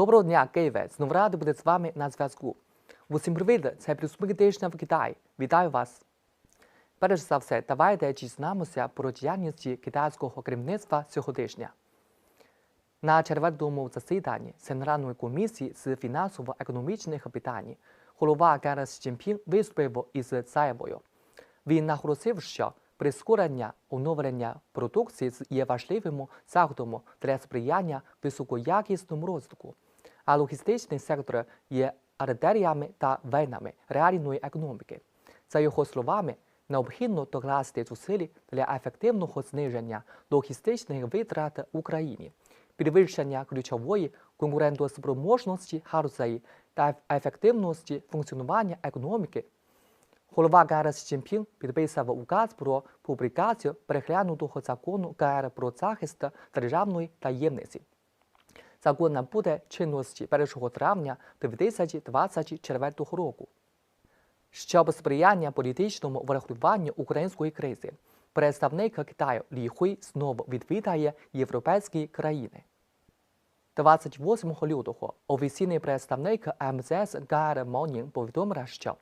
Доброго дня, Києве! Знову радий бути з вами на зв'язку. Усім привіт! Це плюсмик тижня в Китаї. Вітаю вас! Перш за все, давайте дізнаємося про діяльність китайського керівництва цього тижня. На червоному засіданні Центральної комісії з фінансово-економічних питань голова Гера Сінпін виступив із заявою. Він наголосив, що прискорення оновлення продукції є важливим заходом для сприяння високоякісному розвитку, а логістичний сектор є артеріями та венами реальної економіки. За його словами, необхідно докласти зусиль для ефективного зниження логістичних витрат Україні, підвищення ключової конкурентоспроможності галузей та ефективності функціонування економіки. Голова КР Сінпін підписав указ про публікацію переглянутого закону КР про захист державної таємниці. Закон набуде чинності 1 травня 2024 року. Щоб сприяння політичному врегулюванню української кризи, представник Китаю Лі Хуй знову відвідає європейські країни. 28 лютого офіційний представник МЗС Гар Монін повідомив, що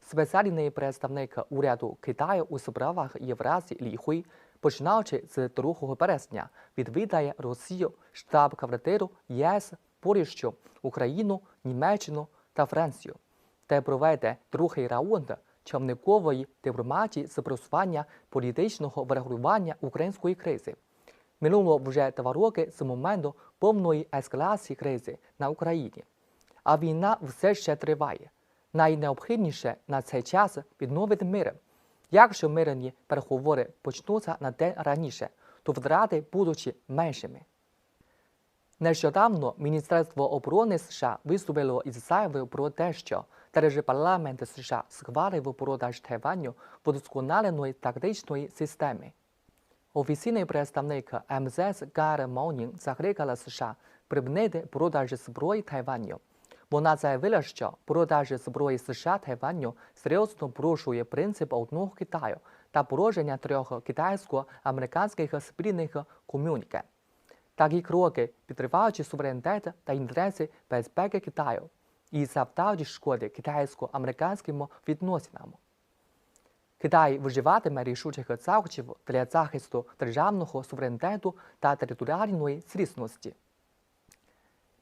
спеціальний представник уряду Китаю у справах Євразії Лі Хуй, починаючи з 2 березня, відвідає Росію, штаб-квартиру ЄС, Польщу, Україну, Німеччину та Францію, де проведе другий раунд човникової дипломатії з просування політичного врегулювання української кризи. Минуло вже два роки з моменту повної ескалації кризи на Україні, а війна все ще триває. Найнеобхідніше на цей час відновити мир. Якщо мирні переговори почнуться на день раніше, то втрати будуть меншими. Нещодавно Міністерство оборони США виступило із заявою про те, що Держпарламент США схвалив продаж Тайваню вдосконаленої тактичної системи. Офіційний представник МЗС Гар Монін закликала США припинити продаж зброї Тайваню. Вона заявила, що продаж зброї США Тайваню серйозно порушує принцип одного Китаю та положення трьох китайсько-американських спільних комюніке. Такі кроки підривають суверенітет та інтереси безпеки Китаю і завдають шкоди китайсько-американським відносинам. Китай вживатиме рішучих заходів для захисту державного суверенітету та територіальної цілісності.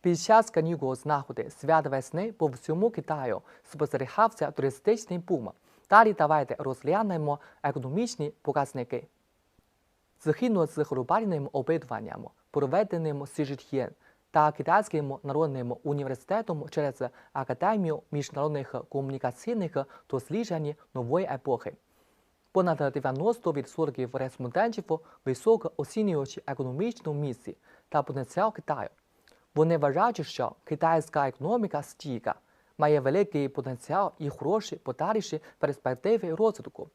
Під час канікул з находи свят весни по всьому Китаю спостерігався туристичний бум. Далі давайте розглянемо економічні показники. Згідно з глобальним опитуванням, проведеним Сіжит'єн та Китайським народним університетом через Академію міжнародних комунікаційних досліджень нової епохи. Понад 90% респондентів високо оцінюють економічну місію та потенціал Китаю. Вони вважають, що китайська економіка стійка, має великий потенціал і хороші подальші перспективи розвитку,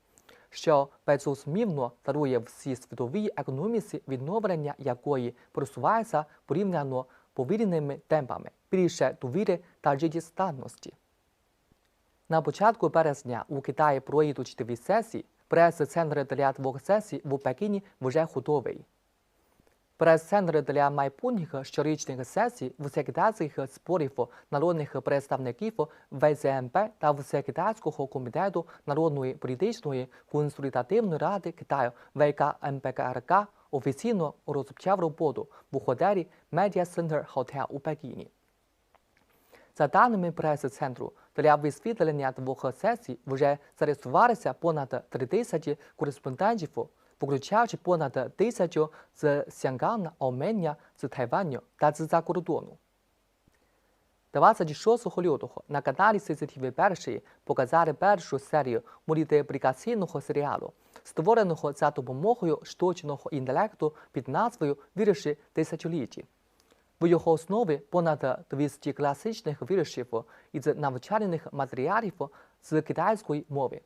що безусмівно дарує всій світовій економіці відновлення якої просувається порівняно повільними темпами, більше довіри та життєстатності. На початку березня у Китаї пройдуть дві сесії, прес-центр для двох сесій в Пекіні вже готовий. Прес-центр для майбутніх щорічних сесій всекитайських зборів народних представників ВЗМП та Всекитайського комітету Народної політичної консультативної ради Китаю ВКМПКРК офіційно розпочав роботу в готелі Media Center Hotel у Пекіні. За даними прес-центру, для висвітлення двох сесій вже зареєструвалися понад 3 тисячі кореспондентів, включаючи понад тисячу з Сянгана, Оменя, з Тайваню та з-за кордону. 26 лютого на каналі CCTV 1 показали першу серію мультиплікаційного серіалу, створеного за допомогою штучного інтелекту під назвою Вірші тисячолітті. В його основі понад 200 класичних віршів із навчальних матеріалів з китайської мови.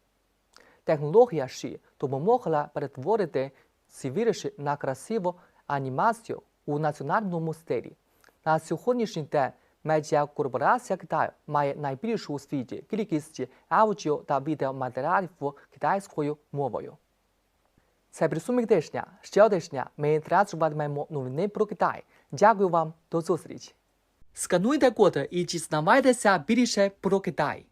Технологія Ші допомогла перетворити ці вірші на красиву анімацію у національному стилі. На сьогоднішній день медіакорпорація Китаю має найбільшу у світі кількість аудіо та відеоматеріалів китайською мовою. Це підсумок тижня. Ще тижня ми транслюватимемо новини про Китай. Дякую вам, до зустрічі! Скануйте код і дізнавайтеся більше про Китай.